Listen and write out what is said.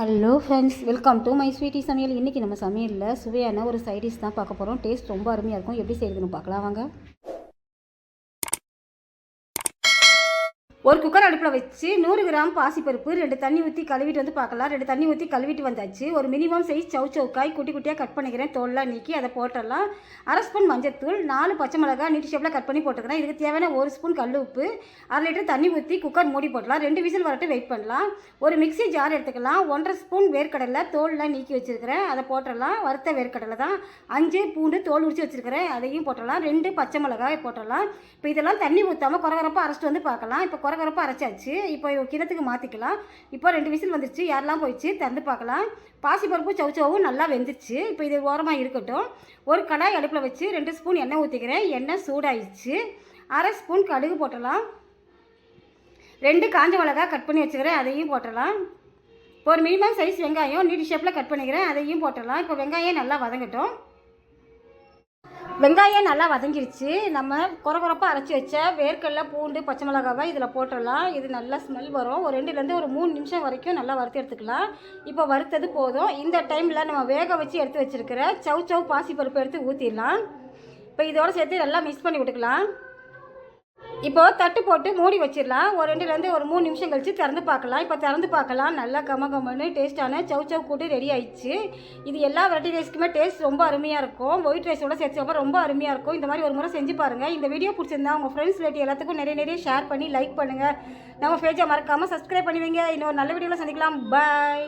Hello friends welcome to my sweety சமையல். இன்றைக்கி நம்ம சமையலில் சுவையான ஒரு சைடிஷ் தான் பார்க்க போகிறோம் டேஸ்ட் ரொம்ப அருமையாக இருக்கும். எப்படி செய்யுதுன்னு பார்க்கலாம். வாங்க. ஒரு குக்கர் அடுப்பில் வச்சு நூறு கிராம் பாசிப்பருப்பு ரெண்டு தண்ணி ஊற்றி கழுவிட்டு வந்து பார்க்கலாம். ரெண்டு தண்ணி ஊற்றி கழுவிட்டு வந்தாச்சு. ஒரு மினிமம் சைஸ் சவு சவுக்காய் குட்டி குட்டியாக கட் பண்ணிக்கிறேன். தோல்லாம் நீக்கி அதை போட்டுடலாம். அரை ஸ்பூன் மஞ்சத்தூள் நாலு பச்சை மிளகாய் நீட்டு ஷேப்பில் கட் பண்ணி போட்டுக்கிறேன். இதுக்கு தேவையான ஒரு ஸ்பூன் கல் உப்பு அரை லிட்டர் தண்ணி ஊற்றி குக்கர் மூடி போடலாம் ரெண்டு விசில் வரட்டு வெயிட் பண்ணலாம். ஒரு மிக்ஸி ஜார் எடுத்துக்கலாம். ஒன்றரை ஸ்பூன் வேர்க்கடலை தோல்லாம் நீக்கி வச்சுருக்கிறேன். அதை போட்டுடலாம். வறுத்த வேர்க்கடலை தான். அஞ்சு பூண்டு தோல் உரிச்சு வச்சுருக்கிறேன். அதையும் போட்டுடலாம். ரெண்டு பச்சை மிளகாய் போட்டுடலாம். இப்போ இதெல்லாம் தண்ணி ஊற்றாமல் குறகுறப்பாக அரைச்சிட்டு வந்து பார்க்கலாம். இப்போ குறகுறப்பாக அரைச்சாச்சு. இப்போ கிணத்துக்கு மாற்றிக்கலாம் இப்போ ரெண்டு விசில் வந்துருச்சு. யாரெல்லாம் போயிடுச்சு திறந்து பார்க்கலாம். பாசிப்பருப்பு சவுச்சவும் நல்லா வெந்துருச்சு. இப்போ இது ஓரமாக இருக்கட்டும். ஒரு கடாய் அடுப்பில் வச்சு ரெண்டு ஸ்பூன் எண்ணெய் ஊற்றிக்கிறேன் எண்ணெய் சூடாயிடுச்சு. அரை ஸ்பூன் கடுகு போட்டலாம் ரெண்டு காஞ்ச மிளகா கட் பண்ணி வச்சுக்கிறேன். அதையும் போட்டலாம் இப்போ ஒரு மினிமம் சைஸ் வெங்காயம் நீட் ஷேப்பில் கட் பண்ணிக்கிறேன். அதையும் போட்டலாம் இப்போ வெங்காயம் நல்லா வதங்கட்டும். வெங்காயம் நல்லா வதங்கிருச்சு. நம்ம குறை குறப்பாக அரைச்சி வச்ச வேர்க்கடல பூண்டு பச்சை மிளகாவை இதில் போட்டுடலாம். இது நல்லா ஸ்மெல் வரும். ஒரு ரெண்டுலேருந்து ஒரு மூணு நிமிஷம் வரைக்கும் நல்லா வறுத்து எடுத்துக்கலாம். இப்போ வறுத்தது போதும். இந்த டைமில் நம்ம வேக வச்சு எடுத்து வச்சுருக்கிற சவ் சவ் பாசிப்பருப்பு எடுத்து ஊற்றிடலாம் இப்போ இதோட சேர்த்து நல்லா மிக்ஸ் பண்ணி விட்டுக்கலாம். இப்போ தட்டு போட்டு மூடி வச்சிடலாம். ஒரு ரெண்டுலேருந்து ஒரு மூணு நிமிஷம் கழித்து திறந்து பார்க்கலாம். இப்போ திறந்து பார்க்கலாம். நல்லா கம கமன்னு டேஸ்ட்டான சவ் சவ் கூட்டு ரெடி ஆயிடுச்சு. இது எல்லா வெரைட்டி ரைஸ்க்குமே டேஸ்ட் ரொம்ப அருமையாக இருக்கும். ஒயிட் ரைஸோட சேர்த்து ரொம்ப அருமையாக இருக்கும். இந்த மாதிரி ஒரு முறை செஞ்சு பாருங்கள் இந்த வீடியோ பிடிச்சிருந்தா உங்கள் ஃப்ரெண்ட்ஸ் ரிலேட்டிவ் எல்லாத்துக்கும் நிறைய நிறைய ஷேர் பண்ணி லைக் பண்ணுங்கள் நம்ம பேஜை மறக்காமல் சப்ஸ்கிரைப் பண்ணி வைங்க. இன்னொரு நல்ல வீடியோவில் சந்திக்கலாம். பாய்